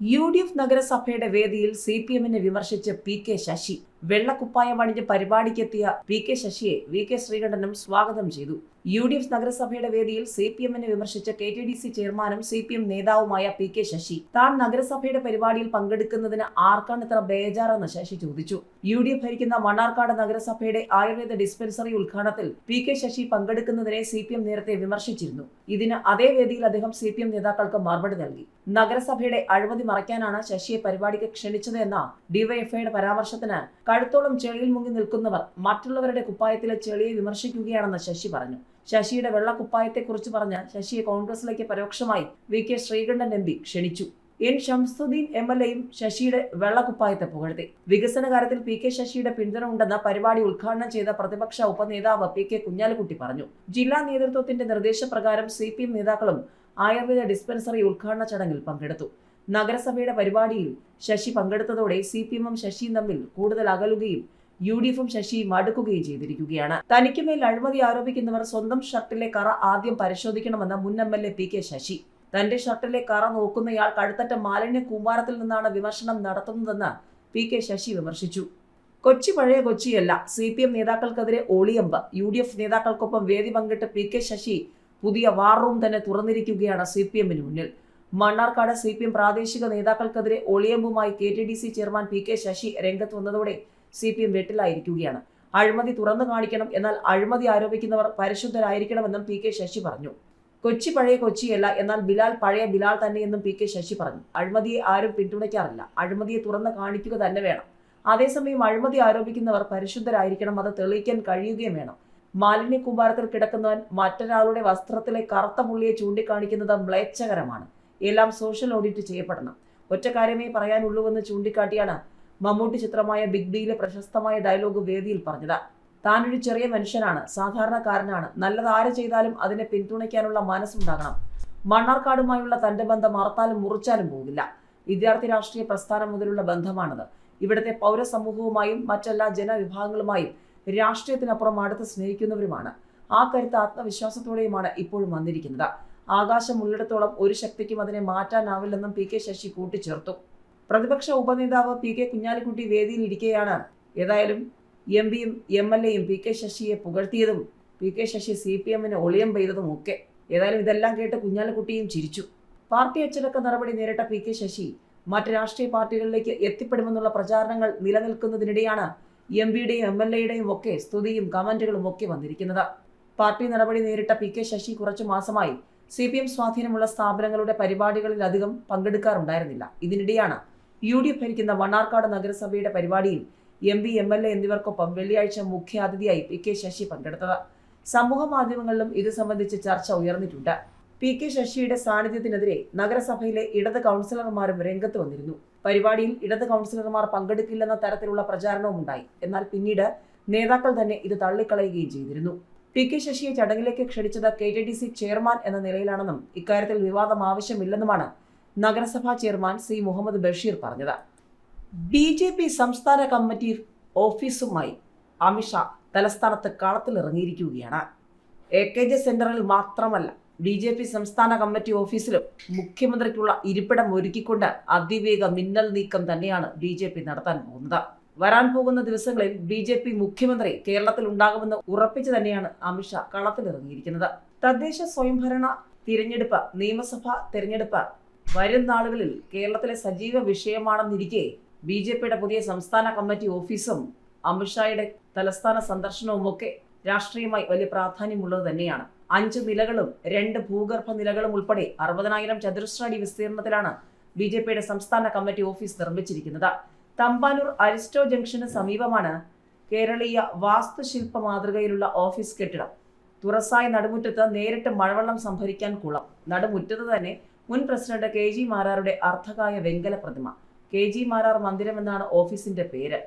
U D F നഗരസഭയുടെ വേദിയിൽ C P എമ്മിനെ വിമർശിച്ച് പി കെ ശശി. വെള്ളക്കുപ്പായം അണിഞ്ഞ് പരിപാടിക്കെത്തിയ പി കെ ശശിയെ വി കെ ശ്രീകണ്ഠനും സ്വാഗതം ചെയ്തു. യു ഡി എഫ് നഗരസഭയുടെ വേദിയിൽ സി പി എമ്മിനെ വിമർശിച്ച കെ ടി ഡി സി ചെയർമാനും സി പി എം നേതാവുമായ പി കെ ശശി. താൻ നഗരസഭയുടെ പരിപാടിയിൽ പങ്കെടുക്കുന്നതിന് ആർക്കാണ് ഇത്ര ബേജാറെന്ന് ശശി ചോദിച്ചു. യു ഡി എഫ് ഭരിക്കുന്ന മണ്ണാർക്കാട് നഗരസഭയുടെ ആയുർവേദ ഡിസ്പെൻസറി ഉദ്ഘാടനത്തിൽ പി കെ ശശി പങ്കെടുക്കുന്നതിനെ സി പി എം നേരത്തെ വിമർശിച്ചിരുന്നു. ഇതിന് അതേ വേദിയിൽ അദ്ദേഹം സി പി എം നേതാക്കൾക്ക് മറുപടി നൽകി. നഗരസഭയുടെ അഴിമതി മറയ്ക്കാനാണ് ശശിയെ പരിപാടിക്ക് ക്ഷണിച്ചത് എന്ന ഡിവൈഎഫ്ഐയുടെ പരാമർശത്തിന് കഴുത്തോളം ചെളിയിൽ മുങ്ങി നിൽക്കുന്നവർ മറ്റുള്ളവരുടെ കുപ്പായത്തിലെ ചെളിയെ വിമർശിക്കുകയാണെന്ന് ശശി പറഞ്ഞു. ശശിയുടെ വെള്ള കുപ്പായത്തെക്കുറിച്ച് പറഞ്ഞ് ശശിയെ കോൺഗ്രസിലേക്ക് പരോക്ഷമായി V. K. Sreekandan M P ക്ഷണിച്ചു. എൻ. ഷംസുദ്ദീൻ എം. എൽ. എയും ശശിയുടെ വെള്ളക്കുപ്പായത്തെ പുകഴ്ത്തി. വികസന കാര്യത്തിൽ പി. കെ. ശശിയുടെ പിന്തുണ ഉണ്ടെന്ന പരിപാടി ഉദ്ഘാടനം ചെയ്ത പ്രതിപക്ഷ ഉപനേതാവ് പി. കെ. കുഞ്ഞാലിക്കുട്ടി പറഞ്ഞു. ജില്ലാ നേതൃത്വത്തിന്റെ നിർദ്ദേശപ്രകാരം സി. പി. എം. നേതാക്കളും ആയുർവേദ ഡിസ്പെൻസറി ഉദ്ഘാടന ചടങ്ങിൽ പങ്കെടുത്തു. നഗരസഭയുടെ പരിപാടിയിൽ ശശി പങ്കെടുത്തതോടെ സി പി എമ്മും ശശിയും തമ്മിൽ കൂടുതൽ അകലുകയും യു ഡി എഫും ശശിയും അടുക്കുകയും ചെയ്തിരിക്കുകയാണ്. തനിക്കുമേൽ അഴിമതി ആരോപിക്കുന്നവർ സ്വന്തം ഷർട്ടിലെ കറ ആദ്യം പരിശോധിക്കണമെന്ന് മുൻ M L A P K Sasi. തന്റെ ഷർട്ടിലെ കറ നോക്കുന്നയാൾ കഴുത്തറ്റ മാലിന്യ കൂമ്പാരത്തിൽ നിന്നാണ് വിമർശനം നടത്തുന്നതെന്ന് പി കെ ശശി വിമർശിച്ചു. കൊച്ചി പഴയ കൊച്ചിയല്ല. സി പി എം നേതാക്കൾക്കെതിരെ ഒളിയമ്പ് യു ഡി എഫ് നേതാക്കൾക്കൊപ്പം വേദി പങ്കിട്ട് പി കെ ശശി പുതിയ വാർ റൂം തന്നെ തുറന്നിരിക്കുകയാണ് സി പി എമ്മിന് മുന്നിൽ. മണ്ണാർക്കാട് സി പി എം പ്രാദേശിക നേതാക്കൾക്കെതിരെ ഒളിയമ്പുമായി K T D C chairman P K Sasi രംഗത്ത് വന്നതോടെ സി പി എം വെട്ടിലായിരിക്കുകയാണ്. അഴിമതി തുറന്നു കാണിക്കണം എന്നാൽ അഴിമതി ആരോപിക്കുന്നവർ പരിശുദ്ധരായിരിക്കണമെന്നും പി കെ ശശി പറഞ്ഞു. കൊച്ചി പഴയ കൊച്ചിയല്ല എന്നാൽ ബിലാൽ പഴയ ബിലാൽ തന്നെയെന്നും പി കെ ശശി പറഞ്ഞു. അഴിമതിയെ ആരും പിന്തുണയ്ക്കാറില്ല. അഴിമതിയെ തുറന്ന് കാണിക്കുക തന്നെ വേണം. അതേസമയം അഴിമതി ആരോപിക്കുന്നവർ പരിശുദ്ധരായിരിക്കണം അത് തെളിയിക്കാൻ കഴിയുകയും വേണം. മാലിന്യ കൂമ്പാരത്തിൽ കിടക്കുന്നവൻ മറ്റൊരാളുടെ വസ്ത്രത്തിലെ കറുത്ത പുള്ളിയെ ചൂണ്ടിക്കാണിക്കുന്നത് മ്ലേച്ഛകരമാണ്. എല്ലാം സോഷ്യൽ ഓഡിറ്റ് ചെയ്യപ്പെടണം. ഒറ്റ കാര്യമേ പറയാനുള്ളൂവെന്ന് ചൂണ്ടിക്കാട്ടിയാണ് മമ്മൂട്ടി ചിത്രമായ ബിഗ് ബിയിലെ പ്രശസ്തമായ ഡയലോഗ് വേദിയിൽ പറഞ്ഞത്. താനൊരു ചെറിയ മനുഷ്യനാണ് സാധാരണക്കാരനാണ്. നല്ലത് ആര് ചെയ്താലും അതിനെ പിന്തുണയ്ക്കാനുള്ള മനസ്സുണ്ടാകണം. മണ്ണാർക്കാടുമായുള്ള തന്റെ ബന്ധം മറത്താലും മുറിച്ചാലും പോകില്ല വിദ്യാർത്ഥി രാഷ്ട്രീയ പ്രസ്ഥാനം മുതലുള്ള ബന്ധമാണത്. ഇവിടുത്തെ പൗരസമൂഹവുമായും മറ്റെല്ലാ ജനവിഭാഗങ്ങളുമായും രാഷ്ട്രീയത്തിനപ്പുറം അടുത്ത് സ്നേഹിക്കുന്നവരുമാണ്. ആ കരുത്ത് ആത്മവിശ്വാസത്തോടെയുമാണ് ഇപ്പോഴും വന്നിരിക്കുന്നത്. ആകാശം ഉള്ളിടത്തോളം ഒരു ശക്തിക്കും അതിനെ മാറ്റാനാവില്ലെന്നും പി കെ ശശി കൂട്ടിച്ചേർത്തു. പ്രതിപക്ഷ ഉപനേതാവ് പി കെ കുഞ്ഞാലിക്കുട്ടി വേദിയിൽ ഇരിക്കുകയാണ് ഏതായാലും എം പിയും എം എൽ എയും പി കെ ശശിയെ പുകഴ്ത്തിയതും P K Sasi C P എമ്മിന് ഒളിയം പെയ്തതും ഒക്കെ. ഏതായാലും ഇതെല്ലാം കേട്ട് കുഞ്ഞാലിക്കുട്ടിയും ചിരിച്ചു. പാർട്ടി അച്ചടക്ക നടപടി നേരിട്ട പി കെ ശശി മറ്റ് രാഷ്ട്രീയ പാർട്ടികളിലേക്ക് എത്തിപ്പെടുമെന്നുള്ള പ്രചാരണങ്ങൾ നിലനിൽക്കുന്നതിനിടെയാണ് എം പിയുടെയും എം എൽ എയുടെയും ഒക്കെ സ്തുതിയും കമന്റുകളും ഒക്കെ വന്നിരിക്കുന്നത്. പാർട്ടി നടപടി നേരിട്ട പി കെ ശശി കുറച്ചു മാസമായി സി പി എം സ്വാധീനമുള്ള സ്ഥാപനങ്ങളുടെ പരിപാടികളിലധികം പങ്കെടുക്കാറുണ്ടായിരുന്നില്ല. ഇതിനിടെയാണ് യു ഡി എഫ് ഭരിക്കുന്ന മണ്ണാർക്കാട് നഗരസഭയുടെ പരിപാടിയിൽ M P M L A എന്നിവർക്കൊപ്പം വെള്ളിയാഴ്ച മുഖ്യാതിഥിയായി പി കെ ശശി പങ്കെടുത്തത്. സമൂഹ മാധ്യമങ്ങളിലും ഇത് സംബന്ധിച്ച് ചർച്ച ഉയർന്നിട്ടുണ്ട്. പി കെ ശശിയുടെ സാന്നിധ്യത്തിനെതിരെ നഗരസഭയിലെ ഇടത് കൗൺസിലർമാരും രംഗത്ത് വന്നിരുന്നു. പരിപാടിയിൽ ഇടത് കൗൺസിലർമാർ പങ്കെടുക്കില്ലെന്ന തരത്തിലുള്ള പ്രചാരണവും ഉണ്ടായി എന്നാൽ പിന്നീട് നേതാക്കൾ തന്നെ ഇത് തള്ളിക്കളയുകയും ചെയ്തിരുന്നു. പി കെ ശശിയെ ചടങ്ങിലേക്ക് ക്ഷണിച്ചത് K T D C chairman എന്ന നിലയിലാണെന്നും ഇക്കാര്യത്തിൽ വിവാദം ആവശ്യമില്ലെന്നുമാണ് നഗരസഭാ ചെയർമാൻ സി മുഹമ്മദ് ബഷീർ പറഞ്ഞത്. ബി ജെ പി സംസ്ഥാന കമ്മിറ്റി ഓഫീസുമായി അമിത്ഷാ തലസ്ഥാനത്ത് കളത്തിലിറങ്ങിയിരിക്കുകയാണ് എ കെ ജെ സെന്ററിൽ മാത്രമല്ല ബി ജെ പി സംസ്ഥാന കമ്മിറ്റി ഓഫീസിലും മുഖ്യമന്ത്രിക്കുള്ള ഇരിപ്പിടം ഒരുക്കിക്കൊണ്ട് അതിവേഗ മിന്നൽ നീക്കം തന്നെയാണ് ബി ജെ പി നടത്താൻ പോകുന്നത്. വരാൻ പോകുന്ന ദിവസങ്ങളിൽ ബി ജെ പി മുഖ്യമന്ത്രി കേരളത്തിൽ ഉണ്ടാകുമെന്ന് ഉറപ്പിച്ചു തന്നെയാണ് അമിത്ഷാ കളത്തിലിറങ്ങിയിരിക്കുന്നത്. തദ്ദേശ സ്വയംഭരണ തിരഞ്ഞെടുപ്പ് നിയമസഭാ തിരഞ്ഞെടുപ്പ് വരും നാളുകളിൽ കേരളത്തിലെ സജീവ വിഷയമാണെന്നിരിക്കെ ബി ജെ പിയുടെ പുതിയ സംസ്ഥാന കമ്മിറ്റി ഓഫീസും അമിത്ഷായുടെ തലസ്ഥാന സന്ദർശനവും ഒക്കെ രാഷ്ട്രീയമായി വലിയ പ്രാധാന്യമുള്ളത് തന്നെയാണ്. അഞ്ച് നിലകളും രണ്ട് ഭൂഗർഭ നിലകളും ഉൾപ്പെടെ അറുപതിനായിരം ചതുരശ്ര അടി വിസ്തീർണത്തിലാണ് ബി ജെ പിയുടെ സംസ്ഥാന കമ്മിറ്റി ഓഫീസ് നിർമ്മിച്ചിരിക്കുന്നത്. തമ്പാനൂർ അരിസ്റ്റോ ജംഗ്ഷന് സമീപമാണ് കേരളീയ വാസ്തുശില്പ മാതൃകയിലുള്ള ഓഫീസ് കെട്ടിടം. തുറസായ നടുമുറ്റത്ത് നേരിട്ട് മഴവെള്ളം സംഭരിക്കാൻ കുളം. നടുമുറ്റത്ത് തന്നെ മുൻ പ്രസിഡന്റ് കെ ജി മാരാരുടെ അർത്ഥകായ വെങ്കല പ്രതിമ. കെ ജി മാരാർ മന്ദിരം എന്നാണ് ഓഫീസിന്റെ പേര്.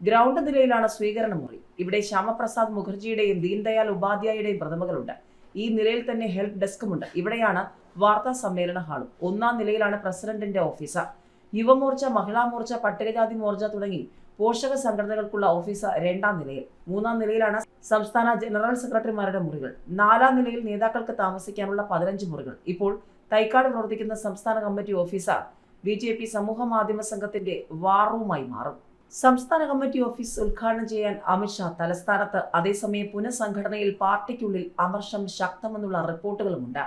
ഗ്രൗണ്ട് നിലയിലാണ് സ്വീകരണ മുറി. ഇവിടെ ശ്യാമപ്രസാദ് മുഖർജിയുടെയും ദീൻദയാൽ ഉപാധ്യായയുടെയും പ്രതിമകളുണ്ട്. ഈ നിലയിൽ തന്നെ ഹെൽപ്പ് ഡെസ്കുമുണ്ട്. ഇവിടെയാണ് വാർത്താ സമ്മേളന ഹാളും. ഒന്നാം നിലയിലാണ് പ്രസിഡന്റിന്റെ ഓഫീസ്. യുവമോർച്ച മഹിളാ മോർച്ച പട്ടികജാതി മോർച്ച തുടങ്ങി പോഷക സംഘടനകൾക്കുള്ള ഓഫീസ് രണ്ടാം നിലയിൽ. മൂന്നാം നിലയിലാണ് സംസ്ഥാന ജനറൽ സെക്രട്ടറിമാരുടെ മുറികൾ. നാലാം നിലയിൽ നേതാക്കൾക്ക് താമസിക്കാനുള്ള പതിനഞ്ച് മുറികൾ. ഇപ്പോൾ തൈക്കാട് പ്രവർത്തിക്കുന്ന സംസ്ഥാന committee officer B J P സമൂഹ മാധ്യമ സംഘത്തിന്റെ വാറൂമായി മാറും. സംസ്ഥാന കമ്മിറ്റി ഓഫീസ് ഉദ്ഘാടനം ചെയ്യാൻ അമിത്ഷാ തലസ്ഥാനത്ത്. അതേസമയം പുനഃസംഘടനയിൽ പാർട്ടിക്കുള്ളിൽ അമർഷം ശക്തമെന്നുള്ള റിപ്പോർട്ടുകളുമുണ്ട്.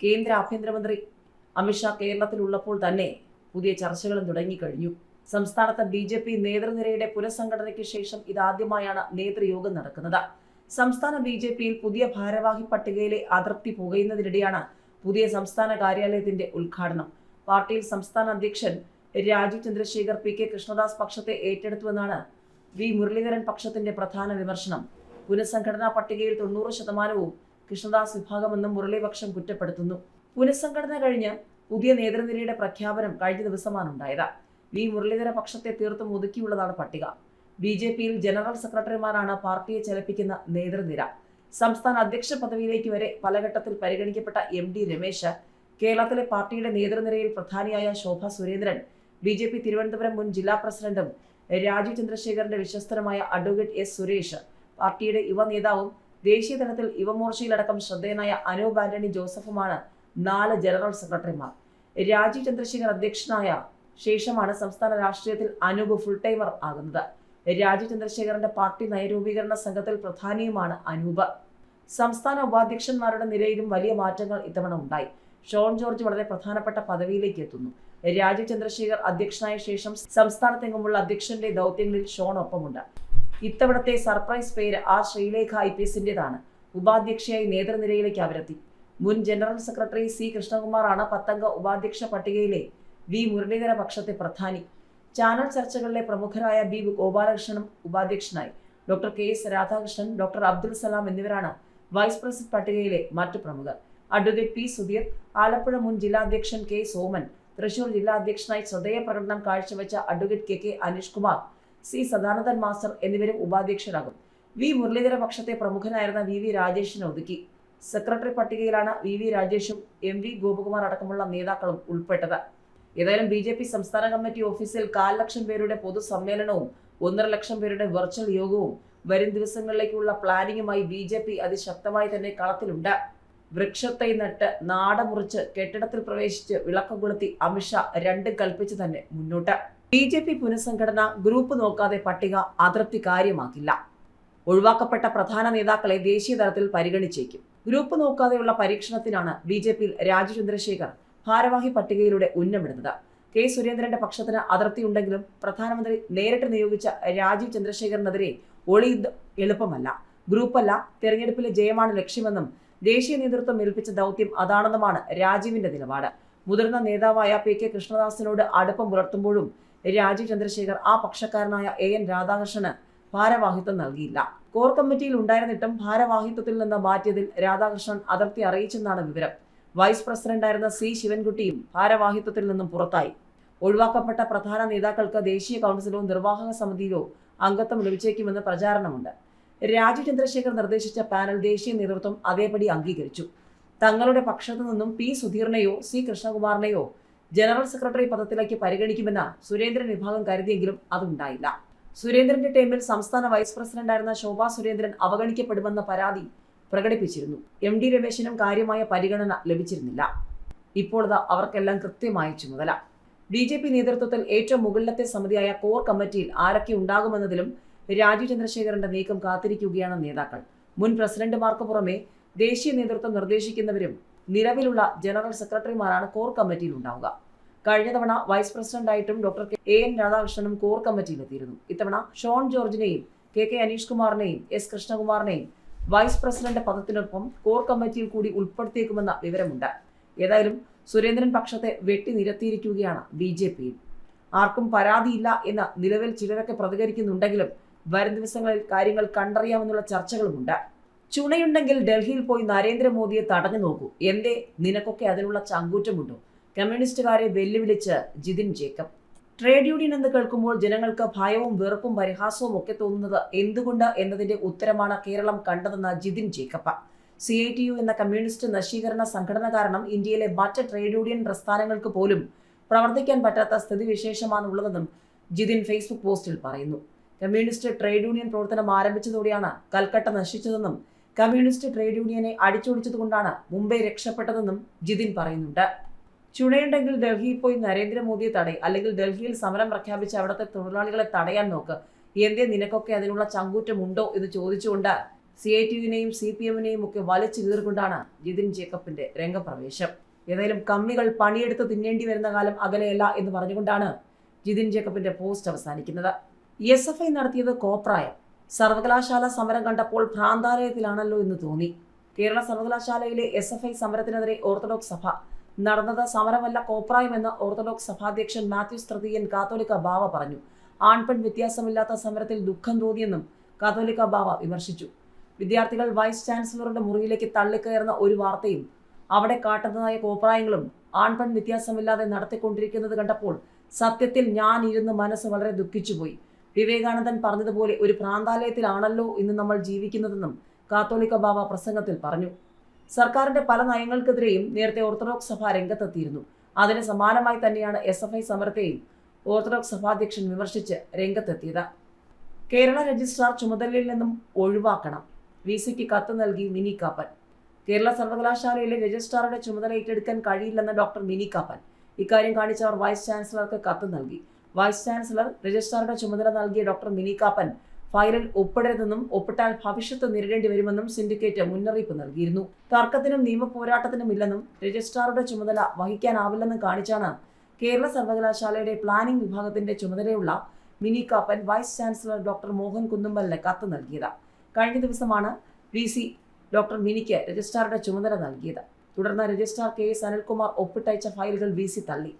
കേന്ദ്ര ആഭ്യന്തരമന്ത്രി അമിത്ഷാ കേരളത്തിലുള്ളപ്പോൾ തന്നെ പുതിയ ചർച്ചകളും തുടങ്ങിക്കഴിഞ്ഞു. സംസ്ഥാനത്ത് ബി ജെ പി നേതൃനിരയുടെ പുനഃസംഘടനയ്ക്ക് ശേഷം ഇതാദ്യമായാണ് നേതൃയോഗം നടക്കുന്നത്. സംസ്ഥാന ബി ജെ പിയിൽ പുതിയ ഭാരവാഹി പട്ടികയിലെ അതൃപ്തി പുകയുന്നതിനിടെയാണ് പുതിയ സംസ്ഥാന കാര്യാലയത്തിന്റെ ഉദ്ഘാടനം. പാർട്ടിയിൽ സംസ്ഥാന അധ്യക്ഷൻ രാജീവ് ചന്ദ്രശേഖർ പി കെ കൃഷ്ണദാസ് പക്ഷത്തെ ഏറ്റെടുത്തുവെന്നാണ് വി മുരളീധരൻ പക്ഷത്തിന്റെ പ്രധാന വിമർശനം. പുനഃസംഘടനാ പട്ടികയിൽ തൊണ്ണൂറ് ശതമാനവും കൃഷ്ണദാസ് വിഭാഗമെന്നും മുരളീപക്ഷം കുറ്റപ്പെടുത്തുന്നു. പുനഃസംഘടന കഴിഞ്ഞ് പുതിയ നേതൃനിരയുടെ പ്രഖ്യാപനം കഴിഞ്ഞ ദിവസമാണ് ഉണ്ടായത്. വി. മുരളീധര പക്ഷത്തെ തീർത്തും ഒതുക്കിയുള്ളതാണ് പട്ടിക. ബി. ജെ. പിയിൽ ജനറൽ സെക്രട്ടറിമാരാണ് പാർട്ടിയെ ചലിപ്പിക്കുന്ന നേതൃനിര. സംസ്ഥാന അധ്യക്ഷ പദവിയിലേക്ക് വരെ പലഘട്ടത്തിൽ പരിഗണിക്കപ്പെട്ട എം. ഡി. രമേശ് കേരളത്തിലെ പാർട്ടിയുടെ നേതൃനിരയിൽ പ്രധാനിയായ Sobha Surendran B. J. P Thiruvananthapuram മുൻ ജില്ലാ പ്രസിഡന്റും രാജീവ് ചന്ദ്രശേഖരന്റെ വിശ്വസ്തരമായ അഡ്വക്കേറ്റ് എസ്. സുരേഷ് പാർട്ടിയുടെ യുവ നേതാവും ദേശീയ തലത്തിൽ യുവമോർച്ചയിലടക്കം ശ്രദ്ധേയനായ അനൂപ് ആന്റണി ജോസഫുമാണ് നാല് ജനറൽ സെക്രട്ടറിമാർ. രാജീവ് ചന്ദ്രശേഖർ അധ്യക്ഷനായ ശേഷമാണ് സംസ്ഥാന രാഷ്ട്രീയത്തിൽ അനൂപ് ഫുൾ ടൈമർ ആകുന്നത്. രാജീവ് ചന്ദ്രശേഖരന്റെ പാർട്ടി നയരൂപീകരണ സംഘത്തിൽ പ്രധാനിയുമാണ് അനൂപ്. സംസ്ഥാന ഉപാധ്യക്ഷന്മാരുടെ നിരയിലും വലിയ മാറ്റങ്ങൾ ഇത്തവണ ഉണ്ടായി. ഷോൺ ജോർജ് വളരെ പ്രധാനപ്പെട്ട പദവിയിലേക്ക് എത്തുന്നു. രാജീവ് ചന്ദ്രശേഖർ അധ്യക്ഷനായ ശേഷം സംസ്ഥാനത്തെങ്ങുമുള്ള അധ്യക്ഷന്റെ ദൗത്യങ്ങളിൽ ഷോൺ ഒപ്പമുണ്ട് ഇത്തവണത്തെ സർപ്രൈസ് പേര് ആർ ശ്രീലേഖ ഐ പി എസിന്റേതാണ്. ഉപാധ്യക്ഷയായി നേതൃനിരയിലേക്ക് അവരെത്തി. മുൻ ജനറൽ സെക്രട്ടറി സി കൃഷ്ണകുമാറാണ് പത്തംഗ ഉപാധ്യക്ഷ പട്ടികയിലെ വി മുരളീധര പക്ഷത്തെ പ്രധാനി. ചാനൽ ചർച്ചകളിലെ പ്രമുഖരായ ബി ഗോപാലകൃഷ്ണനും ഉപാധ്യക്ഷനായി. Doctor K S Radhakrishnan doctor Abdul Salam എന്നിവരാണ് വൈസ് പ്രസിഡന്റ് പട്ടികയിലെ മറ്റു പ്രമുഖർ. അഡ്വക്കേറ്റ് പി സുധീർ ആലപ്പുഴ മുൻ ജില്ലാധ്യക്ഷൻ കെ സോമൻ തൃശൂർ ജില്ലാ അധ്യക്ഷനായി ശ്രദ്ധേയ പ്രകടനം കാഴ്ചവെച്ച advocate K K Aneesh Kumar C Sadanandan master എന്നിവരും ഉപാധ്യക്ഷരാകും. വി മുരളീധര പക്ഷത്തെ പ്രമുഖനായിരുന്ന വി വി രാജേഷിനെ ഒതുക്കി. സെക്രട്ടറി പട്ടികയിലാണ് വി വി രാജേഷും എം വി ഗോപകുമാർ അടക്കമുള്ള നേതാക്കളും ഉൾപ്പെട്ടത്. ഏതായാലും ബി ജെ പി സംസ്ഥാന കമ്മിറ്റി ഓഫീസിൽ കാൽ ലക്ഷം പേരുടെ പൊതുസമ്മേളനവും ഒന്നര ലക്ഷം പേരുടെ വെർച്വൽ യോഗവും വരും ദിവസങ്ങളിലേക്കുള്ള പ്ലാനിങ്ങുമായി ബി ജെ പി അതിശക്തമായി തന്നെ കളത്തിലുണ്ട്. വൃക്ഷത്തെ നട്ട് നാട മുറിച്ച് കെട്ടിടത്തിൽ പ്രവേശിച്ച് വിളക്ക് കൊളുത്തി അമിത്ഷാ രണ്ടും കൽപ്പിച്ച് തന്നെ മുന്നോട്ട്. ബി ജെ പി പുനഃസംഘടന ഗ്രൂപ്പ് നോക്കാതെ പട്ടിക അതൃപ്തി കാര്യമാക്കില്ല. ഒഴിവാക്കപ്പെട്ട പ്രധാന നേതാക്കളെ ദേശീയ തലത്തിൽ പരിഗണിച്ചേക്കും. ഗ്രൂപ്പ് നോക്കാതെയുള്ള പരീക്ഷണത്തിനാണ് ബി ജെ പിയിൽ രാജു ചന്ദ്രശേഖർ ഭാരവാഹി പട്ടികയിലൂടെ ഉന്നമിടുന്നത്. കെ സുരേന്ദ്രന്റെ പക്ഷത്തിന് അതിർത്തിയുണ്ടെങ്കിലും പ്രധാനമന്ത്രി നേരിട്ട് നിയോഗിച്ച രാജീവ് ചന്ദ്രശേഖറിനെതിരെ ഒളിയുദ്ധം എളുപ്പമല്ല. ഗ്രൂപ്പല്ല തെരഞ്ഞെടുപ്പിലെ ജയമാണ് ലക്ഷ്യമെന്നും ദേശീയ നേതൃത്വം ഏൽപ്പിച്ച ദൗത്യം അതാണെന്നുമാണ് രാജീവിന്റെ നിലപാട്. മുതിർന്ന നേതാവായ പി കെ കൃഷ്ണദാസിനോട് അടുപ്പം പുലർത്തുമ്പോഴും രാജീവ് ചന്ദ്രശേഖർ ആ പക്ഷക്കാരനായ എ എൻ രാധാകൃഷ്ണന് ഭാരവാഹിത്വം നൽകിയില്ല. കോർ കമ്മിറ്റിയിൽ ഉണ്ടായിരുന്നിട്ടും ഭാരവാഹിത്വത്തിൽ നിന്ന് മാറ്റിയതിൽ രാധാകൃഷ്ണൻ അതൃപ്തി അറിയിച്ചെന്നാണ് വിവരം. വൈസ് പ്രസിഡന്റായിരുന്ന സി ശിവൻകുട്ടിയും ഭാരവാഹിത്വത്തിൽ നിന്നും പുറത്തായി. ഒഴിവാക്കപ്പെട്ട പ്രധാന നേതാക്കൾക്ക് ദേശീയ കൗൺസിലോ നിർവാഹക സമിതിയിലോ അംഗത്വം ലഭിച്ചേക്കുമെന്ന് പ്രചാരണമുണ്ട്. രാജീവ് ചന്ദ്രശേഖർ നിർദ്ദേശിച്ച പാനൽ ദേശീയ നേതൃത്വം അതേപടി അംഗീകരിച്ചു. തങ്ങളുടെ പക്ഷത്തു നിന്നും പി സുധീറിനെയോ സി കൃഷ്ണകുമാറിനെയോ ജനറൽ സെക്രട്ടറി പദത്തിലേക്ക് പരിഗണിക്കുമെന്ന് സുരേന്ദ്രൻ വിഭാഗം കരുതിയെങ്കിലും അതുണ്ടായില്ല. സുരേന്ദ്രന്റെ ടീമിൽ സംസ്ഥാന വൈസ് പ്രസിഡന്റായിരുന്ന ശോഭാ സുരേന്ദ്രൻ അവഗണിക്കപ്പെടുമെന്ന പരാതി പ്രകടിപ്പിച്ചിരുന്നു. എം ഡി രമേശിനും കാര്യമായ പരിഗണന ലഭിച്ചിരുന്നില്ല. ഇപ്പോൾ അവർക്കെല്ലാം കൃത്യമായ ചുമതല. ബി ജെ പി നേതൃത്വത്തിൽ ഏറ്റവും മുകളിലത്തെ സമിതിയായ കോർ കമ്മിറ്റിയിൽ ആരൊക്കെ ഉണ്ടാകുമെന്നതിലും രാജീവ് ചന്ദ്രശേഖരന്റെ നീക്കം കാത്തിരിക്കുകയാണ് നേതാക്കൾ. മുൻ പ്രസിഡന്റുമാർക്ക് പുറമെ ദേശീയ നേതൃത്വം നിർദ്ദേശിക്കുന്നവരും നിലവിലുള്ള ജനറൽ സെക്രട്ടറിമാരാണ് കോർ കമ്മിറ്റിയിൽ ഉണ്ടാവുക. കഴിഞ്ഞ തവണ വൈസ് പ്രസിഡന്റായിട്ടും ഡോക്ടർ എ എൻ രാധാകൃഷ്ണനും കോർ കമ്മിറ്റിയിലെത്തിയിരുന്നു. ഇത്തവണ ഷോൺ ജോർജിനെയും കെ കെ അനീഷ് കുമാറിനെയും എസ് കൃഷ്ണകുമാറിനെയും വൈസ് പ്രസിഡന്റ് പദത്തിനൊപ്പം കോർ കമ്മിറ്റിയിൽ കൂടി ഉൾപ്പെടുത്തിയേക്കുമെന്ന വിവരമുണ്ട്. ഏതായാലും സുരേന്ദ്രൻ പക്ഷത്തെ വെട്ടി നിരത്തിയിരിക്കുകയാണ് ബി ജെ പിയിൽ ആർക്കും പരാതിയില്ല എന്ന നിലവിൽ ചിലരൊക്കെ പ്രതികരിക്കുന്നുണ്ടെങ്കിലും വരും ദിവസങ്ങളിൽ കാര്യങ്ങൾ കണ്ടറിയാമെന്നുള്ള ചർച്ചകളുമുണ്ട്. ചുണയുണ്ടെങ്കിൽ ഡൽഹിയിൽ പോയി നരേന്ദ്രമോദിയെ തടഞ്ഞു നോക്കൂ. എന്തേ? നിനക്കൊക്കെ അതിനുള്ള ചങ്കൂറ്റമുണ്ടോ? കമ്മ്യൂണിസ്റ്റുകാരെ വെല്ലുവിളിച്ച് ജിതിൻ ജേക്കബ്. ട്രേഡ് യൂണിയൻ എന്ന് കേൾക്കുമ്പോൾ ജനങ്ങൾക്ക് ഭയവും വെറുപ്പും പരിഹാസവും ഒക്കെ തോന്നുന്നത് എന്തുകൊണ്ട് എന്നതിന്റെ ഉത്തരമാണ് കേരളം കണ്ടതെന്ന് Jithin Jacob. C I T U എന്ന കമ്മ്യൂണിസ്റ്റ് നശീകരണ സംഘടന കാരണം ഇന്ത്യയിലെ മറ്റ് ട്രേഡ് യൂണിയൻ പ്രസ്ഥാനങ്ങൾക്ക് പോലും പ്രവർത്തിക്കാൻ പറ്റാത്ത സ്ഥിതിവിശേഷമാണ് ഉള്ളതെന്നും ജിതിൻ ഫേസ്ബുക്ക് പോസ്റ്റിൽ പറയുന്നു. കമ്മ്യൂണിസ്റ്റ് ട്രേഡ് യൂണിയൻ പ്രവർത്തനം ആരംഭിച്ചതോടെയാണ് കൽക്കട്ട നശിച്ചതെന്നും കമ്മ്യൂണിസ്റ്റ് ട്രേഡ് യൂണിയനെ അടിച്ചൊടിച്ചതുകൊണ്ടാണ് മുംബൈ രക്ഷപ്പെട്ടതെന്നും ജിതിൻ പറയുന്നുണ്ട്. ചുണയുണ്ടെങ്കിൽ ഡൽഹിയിൽ പോയി നരേന്ദ്രമോദിയെ തടയും. അല്ലെങ്കിൽ ഡൽഹിയിൽ സമരം പ്രഖ്യാപിച്ച് അവിടുത്തെ തൊഴിലാളികളെ തടയാൻ നോക്ക്. എന്തേ നിനക്കൊക്കെ അതിനുള്ള ചങ്കൂറ്റമുണ്ടോ എന്ന് ചോദിച്ചുകൊണ്ട് സി ഐ ടിയുവിനെയും സി പി എമ്മിനെയും ഒക്കെ വലിച്ചു കീറിക്കൊണ്ടാണ് ജിതിൻ ജേക്കബിന്റെ രംഗപ്രവേശം. ഏതായാലും കമ്മികൾ പണിയെടുത്ത് തിന്നേണ്ടി വരുന്ന കാലം അകലെയല്ല എന്ന് പറഞ്ഞുകൊണ്ടാണ് ജിതിൻ ജേക്കബിന്റെ പോസ്റ്റ് അവസാനിക്കുന്നത്. എസ് എഫ് ഐ നടത്തിയത് കോപ്രായം. സർവകലാശാല സമരം കണ്ടപ്പോൾ ഭ്രാന്താലയത്തിലാണല്ലോ എന്ന് തോന്നി. കേരള സർവകലാശാലയിലെ എസ് എഫ് ഐ സമരത്തിനെതിരെ ഓർത്തഡോക്സ് സഭ നടന്നത് സമരമല്ല കോപ്രായമെന്ന് ഓർത്തഡോക്സ് സഭാധ്യക്ഷൻ മാത്യൂസ് തൃതീയൻ കാത്തോലിക്ക ബാവ പറഞ്ഞു. ആൺപെൺ വ്യത്യാസമില്ലാത്ത സമരത്തിൽ ദുഃഖം തോന്നിയെന്നും കാത്തോലിക്ക ബാവ വിമർശിച്ചു. വിദ്യാർത്ഥികൾ വൈസ് ചാൻസലറുടെ മുറിയിലേക്ക് തള്ളിക്കയറുന്ന ഒരു വാർത്തയും അവിടെ കാട്ടുന്നതായ കോപ്രായങ്ങളും ആൺപെൺ വ്യത്യാസമില്ലാതെ നടത്തിക്കൊണ്ടിരിക്കുന്നത് കണ്ടപ്പോൾ സത്യത്തിൽ ഞാൻ ഇരുന്ന് മനസ്സ് വളരെ ദുഃഖിച്ചുപോയി. വിവേകാനന്ദൻ പറഞ്ഞതുപോലെ ഒരു പ്രാന്താലയത്തിലാണല്ലോ ഇന്ന് നമ്മൾ ജീവിക്കുന്നതെന്നും കാത്തോലിക്ക ബാബ പ്രസംഗത്തിൽ പറഞ്ഞു. സർക്കാരിന്റെ പല നയങ്ങൾക്കെതിരെയും നേരത്തെ ഓർത്തഡോക്സ് സഭ രംഗത്തെത്തിയിരുന്നു. അതിന് സമാനമായി തന്നെയാണ് എസ് എഫ് ഐ സമരത്തെയും ഓർത്തഡോക്സ് സഭാധ്യക്ഷൻ വിമർശിച്ച് രംഗത്തെത്തിയത്. കേരള രജിസ്ട്രാർ ചുമതലയിൽ നിന്നും ഒഴിവാക്കണം. വി സിക്ക് കത്ത് നൽകി മിനി കാപ്പൻ. കേരള സർവകലാശാലയിലെ രജിസ്ട്രാറുടെ ചുമതല ഏറ്റെടുക്കാൻ കഴിയില്ലെന്ന് ഡോക്ടർ മിനി കാപ്പൻ. ഇക്കാര്യം കാണിച്ചവർ വൈസ് ചാൻസലർക്ക് കത്ത് നൽകി. വൈസ് ചാൻസലർ രജിസ്ട്രാറുടെ ചുമതല നൽകിയ ഡോക്ടർ മിനി കാപ്പൻ ഫയലിൽ ഒപ്പിടരുതെന്നും ഒപ്പിട്ടാൽ ഭവിഷ്യത്ത് നേരിടേണ്ടി വരുമെന്നും സിൻഡിക്കേറ്റ് മുന്നറിയിപ്പ് നൽകിയിരുന്നു. തർക്കത്തിനും നിയമ പോരാട്ടത്തിനും ഇല്ലെന്നും രജിസ്ട്രാറുടെ ചുമതല വഹിക്കാനാവില്ലെന്നും കാണിച്ചാണ് കേരള സർവകലാശാലയുടെ പ്ലാനിംഗ് വിഭാഗത്തിന്റെ ചുമതലയുള്ള Mini Kappan vice chancellor doctor Mohan കുന്നുമ്പലിന് കത്ത് നൽകിയത്. കഴിഞ്ഞ ദിവസമാണ് വി സി ഡോക്ടർ മിനിക്ക് രജിസ്ട്രാറുടെ ചുമതല നൽകിയത്. തുടർന്ന് രജിസ്ട്രാർ കെ എസ് അനിൽകുമാർ ഒപ്പിട്ടയച്ച ഫയലുകൾ വി സി തള്ളി.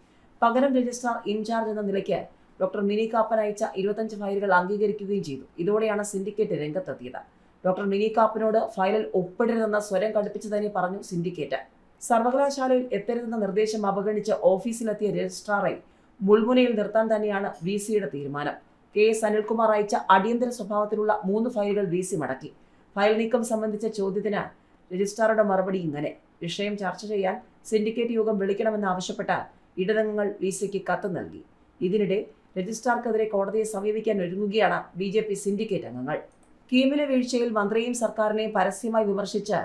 പകരം രജിസ്ട്രാർ ഇൻചാർജ് എന്ന നിലയ്ക്ക് ഡോക്ടർ മിനി കാപ്പൻ അയച്ച ഇരുപത്തഞ്ച് ഫയലുകൾ അംഗീകരിക്കുകയും ചെയ്തു. ഇതോടെയാണ് സിൻഡിക്കേറ്റ് രംഗത്തെത്തിയത്. ഡോക്ടർ മിനി കാപ്പനോട് ഫയലിൽ ഒപ്പിടരുതെന്ന സ്വരം കടുപ്പിച്ചു തന്നെ പറഞ്ഞു സിൻഡിക്കേറ്റ്. സർവകലാശാലയിൽ എത്തരുതെന്ന നിർദ്ദേശം അവഗണിച്ച് ഓഫീസിലെത്തിയ രജിസ്ട്രാറെ മുൾമുനയിൽ നിർത്താൻ തന്നെയാണ് വി സിയുടെ തീരുമാനം. കെ എസ് അനിൽകുമാർ അയച്ച അടിയന്തര സ്വഭാവത്തിലുള്ള മൂന്ന് ഫയലുകൾ വി സി മടക്കി. ഫയൽ നീക്കം സംബന്ധിച്ച ചോദ്യത്തിന് രജിസ്ട്രാറുടെ മറുപടി ഇങ്ങനെ. വിഷയം ചർച്ച ചെയ്യാൻ സിൻഡിക്കേറ്റ് യോഗം വിളിക്കണമെന്നാവശ്യപ്പെട്ട ഇടതംഗങ്ങൾ വി സിക്ക് കത്ത് നൽകി. ഇതിനിടെ രജിസ്ട്രാർക്കെതിരെ കോടതിയെ സമീപിക്കാൻ ഒരുങ്ങുകയാണ് ബി ജെ പി സിൻഡിക്കേറ്റ് അംഗങ്ങൾ. കീമിലെ വീഴ്ചയിൽ മന്ത്രിയും സർക്കാരിനെയും പരസ്യമായി വിമർശിച്ച്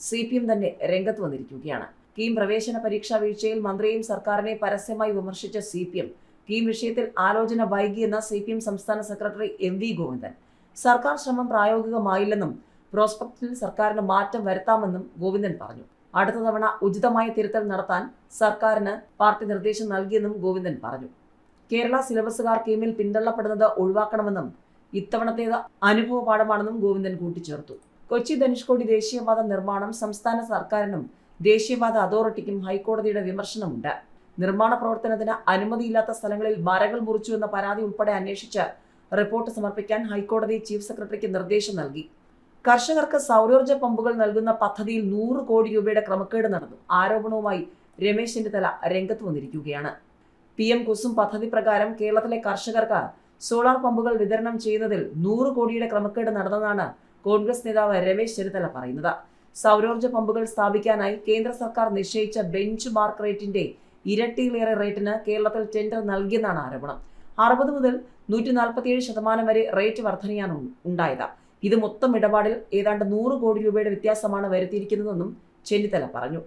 സി പി എം തന്നെ രംഗത്ത് വന്നിരിക്കുകയാണ്. കീം പ്രവേശന പരീക്ഷാ വീഴ്ചയിൽ മന്ത്രിയും സർക്കാരിനെ പരസ്യമായി വിമർശിച്ച സി പി എം കീം വിഷയത്തിൽ ആലോചന വൈകിയെന്ന സി പി എം സംസ്ഥാന സെക്രട്ടറി എം വി ഗോവിന്ദൻ. സർക്കാർ ശ്രമം പ്രായോഗികമായില്ലെന്നും പ്രോസ്പെക്റ്റിൽ സർക്കാരിന് മാറ്റം വരുത്താമെന്നും ഗോവിന്ദൻ പറഞ്ഞു. അടുത്ത തവണ ഉചിതമായ തിരുത്തൽ നടത്താൻ സർക്കാരിന് പാർട്ടി നിർദ്ദേശം നൽകിയെന്നും ഗോവിന്ദൻ പറഞ്ഞു. കേരള സിലബസുകാർ കീമിൽ പിന്തള്ളപ്പെടുന്നത് ഒഴിവാക്കണമെന്നും ഇത്തവണത്തേത് അനുഭവ പാഠമാണെന്നും ഗോവിന്ദൻ കൂട്ടിച്ചേർത്തു. കൊച്ചി ധനുഷ്കോടി ദേശീയപാത നിർമ്മാണം സംസ്ഥാന സർക്കാരിനും ദേശീയപാത അതോറിറ്റിക്കും ഹൈക്കോടതിയുടെ വിമർശനമുണ്ട്. നിർമ്മാണ പ്രവർത്തനത്തിന് അനുമതിയില്ലാത്ത സ്ഥലങ്ങളിൽ മരകൾ മുറിച്ചു എന്ന പരാതി ഉൾപ്പെടെ അന്വേഷിച്ച് റിപ്പോർട്ട് സമർപ്പിക്കാൻ ഹൈക്കോടതി ചീഫ് സെക്രട്ടറിക്ക് നിർദ്ദേശം നൽകി. കർഷകർക്ക് സൗരോർജ പമ്പുകൾ നൽകുന്ന പദ്ധതിയിൽ നൂറ് കോടി രൂപയുടെ ക്രമക്കേട് നടന്നു. ആരോപണവുമായി രമേശ് തല രംഗത്ത് വന്നിരിക്കുകയാണ്. പി എം കുസും പദ്ധതി പ്രകാരം കേരളത്തിലെ കർഷകർക്ക് സോളാർ പമ്പുകൾ വിതരണം ചെയ്യുന്നതിൽ നൂറ് കോടിയുടെ ക്രമക്കേട് നടന്നതാണ് കോൺഗ്രസ് നേതാവ് രമേശ് ചെന്നിത്തല പറയുന്നത്. സൗരോർജ പമ്പുകൾ സ്ഥാപിക്കാനായി കേന്ദ്ര സർക്കാർ നിശ്ചയിച്ച ബെഞ്ച് മാർക്ക് റേറ്റിന്റെ ഇരട്ടിയിലേറെ റേറ്റിന് കേരളത്തിൽ ടെൻഡർ നൽകിയെന്നാണ് ആരോപണം. അറുപത് മുതൽ നൂറ്റി നാൽപ്പത്തിയേഴ് ശതമാനം വരെ റേറ്റ് വർധനയാണ് ഉണ്ടായത്. ഇത് മൊത്തം ഇടപാടിൽ ഏതാണ്ട് നൂറ് കോടി രൂപയുടെ വ്യത്യാസമാണ് വരുത്തിയിരിക്കുന്നതെന്നും ചെന്നിത്തല പറഞ്ഞു.